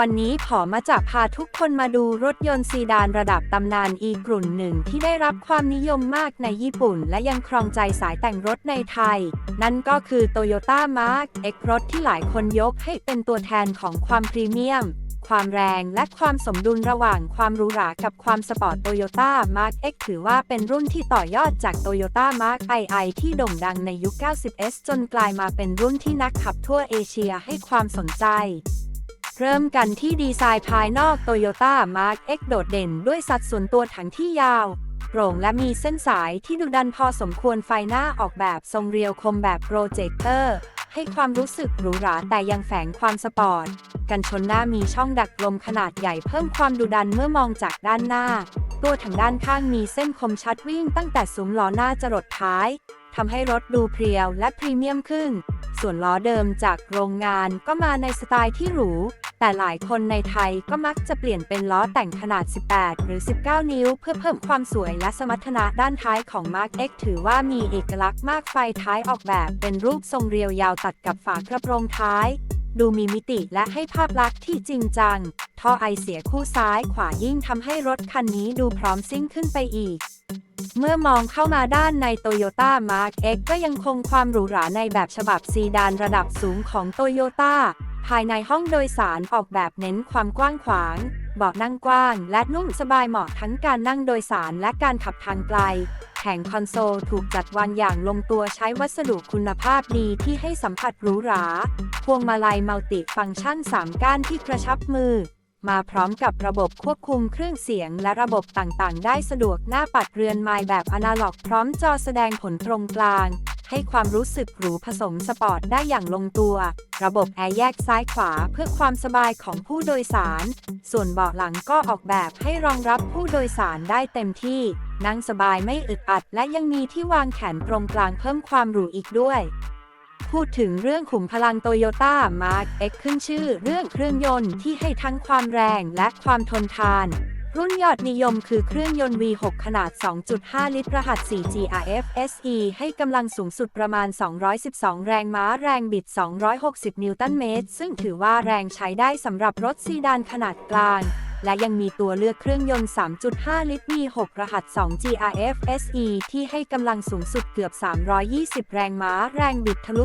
วันนี้ขอมาจะพาทุกคนมาดูรถยนต์ซีดานระดับตำนานอีกลุ่นหนึ่งที่ได้รับความนิยมมากในญี่ปุ่น และยังครองใจสายแต่งรถในไทย นั่นก็คือ Toyota Mark X รถที่หลายคนยกให้เป็นตัวแทนของความพรีเมียม ความแรงและความสมดุลระหว่างความหรูหรากับความสปอร์ต Toyota Mark X ถือว่าเป็นรุ่นที่ต่อยอดจาก Toyota Mark II ที่โด่งดังในยุค 90s จนกลายมาเป็นรุ่นที่นักขับทั่วเอเชียให้ความสนใจเริ่มกันที่ดีไซน์ภายนอก Toyota Mark X โดดเด่นด้วยสัดส่วนตัวถังที่ยาว โปร่งและมีเส้นสายที่ดุดันพอสมควรไฟหน้าออกแบบทรงเรียวคมแบบโปรเจคเตอร์ ให้ความรู้สึกหรูหราแต่ยังแฝงความสปอร์ต กันชนหน้ามีช่องดักลมขนาดใหญ่เพิ่มความดุดันเมื่อมองจากด้านหน้า ตัวถังด้านข้างมีเส้นคมชัดวิ่งตั้งแต่ซุ้มล้อหน้าจรดท้ายทำให้รถดูเพรียวและพรีเมียมขึ้น ส่วนล้อเดิมจากโรงงานก็มาในสไตล์ที่หรู แต่หลายคนในไทยก็มักจะเปลี่ยนเป็นล้อแต่งขนาด 18 หรือ 19 นิ้ว เพื่อเพิ่มความสวยและสมรรถนะด้านท้ายของ Mark X ถือว่ามีเอกลักษณ์มากไฟท้ายออกแบบเป็นรูปทรงเรียวยาวตัดกับฝากระโปรงท้าย ดูมีมิติและให้ภาพลักษณ์ที่จริงจัง ท่อไอเสียคู่ซ้ายขวายิ่งทำให้รถคันนี้ดูพร้อมซิ่งขึ้นไปอีกเมื่อมองเข้ามาด้านใน Toyota Mark X ก็ยังคงความหรูหราในแบบฉบับซีดานระดับสูงของ Toyota ภายในห้องโดยสารออกแบบเน้นความกว้างขวางเบาะนั่งกว้าง และนุ่มสบายเหมาะทั้งการนั่งโดยสารและการขับทางไกล แผงคอนโซลถูกจัดวางอย่างลงตัวใช้วัสดุคุณภาพดีที่ให้สัมผัสหรูหรา พวงมาลัยมัลติฟังก์ชัน 3 ก้านที่กระชับมือ มาพร้อมกับระบบควบคุมเครื่องเสียงและระบบต่างๆ ได้สะดวกหน้าปัดเรือนไม้แบบอนาล็อก พร้อมจอแสดงผลตรงกลาง ให้ความรู้สึกหรูผสมสปอร์ตได้อย่างลงตัว ระบบแอร์แยกซ้ายขวาเพื่อความสบายของผู้โดยสาร ส่วนเบาะหลังก็ออกแบบให้รองรับผู้โดยสารได้เต็มที่ นั่งสบายไม่อึดอัด และยังมีที่วางแขนตรงกลางเพิ่มความหรูอีกด้วยพูดถึงเรื่องขุมพลังโตโยต้ามาร์ก X ขึ้นชื่อเรื่องเครื่องยนต์ที่ให้ทั้งความแรงและความทนทาน รุ่นยอดนิยมคือเครื่องยนต์ V6 ขนาด 2.5 ลิตร รหัส 4G RF SE ให้กำลังสูงสุดประมาณ 212 แรงม้า แรงบิด 260 นิวตันเมตร ซึ่งถือว่าแรงใช้ได้สำหรับรถซีดานขนาดกลาง และยังมีตัวเลือกเครื่องยนต์ 3.5 ลิตร V6 รหัส 2G RF SE ที่ให้กำลังสูงสุดเกือบ 320 แรงม้า แรงบิดทะลุ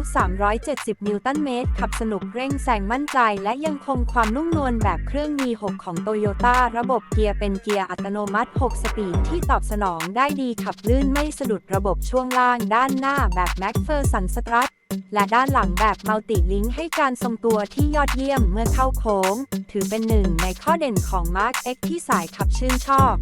370 นิวตันเมตร ขับสนุกเร่งแซงมั่นใจ และยังคงความนุ่มนวลแบบเครื่อง V6 ของ Toyota ระบบเกียร์เป็นเกียร์อัตโนมัติ 6 สปีดที่ตอบสนองได้ดีขับลื่นไม่สะดุดระบบช่วงล่างด้านหน้าแบบ MacPherson Strut และด้านหลังแบบมัลติลิงก์ให้การทรงตัวที่ยอดเยี่ยมเมื่อเข้าโค้ง ถือเป็นหนึ่งในข้อเด่นของ Mark X ที่สายขับชื่นชอบ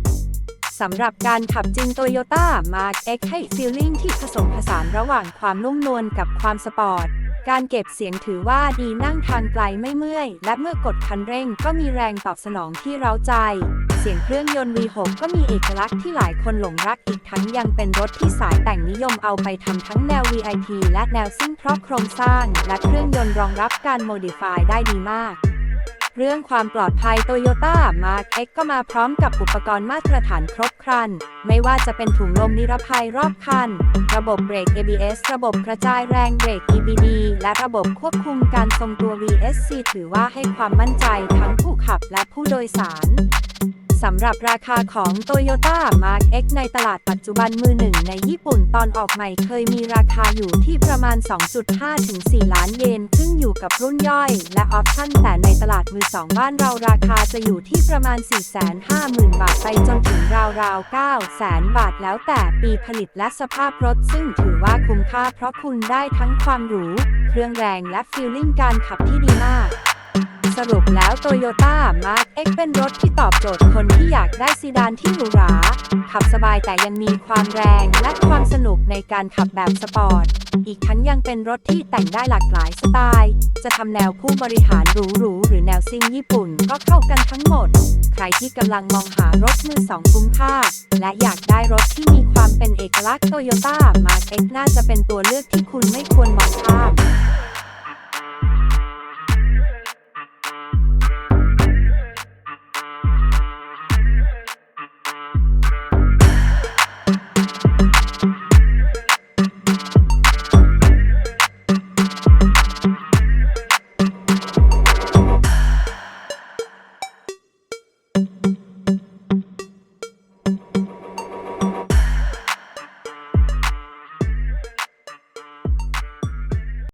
สำหรับการขับจริง Toyota Mark X ให้ฟีลลิ่งที่ผสมผสานระหว่างความนุ่มนวลกับความสปอร์ต การเก็บเสียงถือว่าดีนั่งทางไกลไม่เมื่อย และเมื่อกดคันเร่งก็มีแรงตอบสนองที่เร้าใจ เสียงเครื่องยนต์ V6 ก็มีเอกลักษณ์ที่หลายคนหลงรักอีกทั้งยังเป็นรถที่สายแต่งนิยมเอาไปทำทั้งแนว VIP และแนวซิ่งเพราะโครงสร้าง และเครื่องยนต์รองรับการโมดิฟายได้ดีมากเรื่องความปลอดภัย Toyota Mark X ก็มาพร้อมกับอุปกรณ์มาตรฐานครบครัน ไม่ว่าจะเป็นถุงลมนิรภัยรอบคัน ระบบเบรก ABS ระบบกระจายแรงเบรก EBD และระบบควบคุมการทรงตัว VSC ถือว่าให้ความมั่นใจทั้งผู้ขับและผู้โดยสาร สำหรับราคาของ Toyota Mark X ในตลาดปัจจุบันมือหนึ่งในญี่ปุ่นตอนออกใหม่เคยมีราคาอยู่ที่ประมาณ 2.5 ถึง 4 ล้านเยนขึ้นอยู่กับรุ่นย่อย และออปชั่นแต่ในตลาดมือสองบ้านเราราคาจะอยู่ที่ประมาณ 450,000 บาทไปจนถึงราวๆ900,000บาทแล้วแต่ปีผลิตและสภาพรถซึ่งถือว่าคุ้มค่าเพราะคุณได้ทั้งความหรู เครื่องแรงและฟีลลิ่งการขับที่ดีมาก สรุปแล้ว Toyota Mark X เเป็นรถที่ตอบโจทย์คนที่อยากได้ซีดานที่หรูหรา ขับสบายแต่ยังมีความแรงและความสนุกในการขับแบบสปอร์ต อีกทั้งยังเป็นรถที่แต่งได้หลากหลายสไตล์ จะทำแนวผู้บริหารหรูๆหรือแนวซิ่งญี่ปุ่นก็เข้ากันทั้งหมด ใครที่กำลังมองหารถมือสองคุ้มค่า และอยากได้รถที่มีความเป็นเอกลักษณ์ Toyota Mark X น่าจะเป็นตัวเลือกที่คุณไม่ควรมองข้าม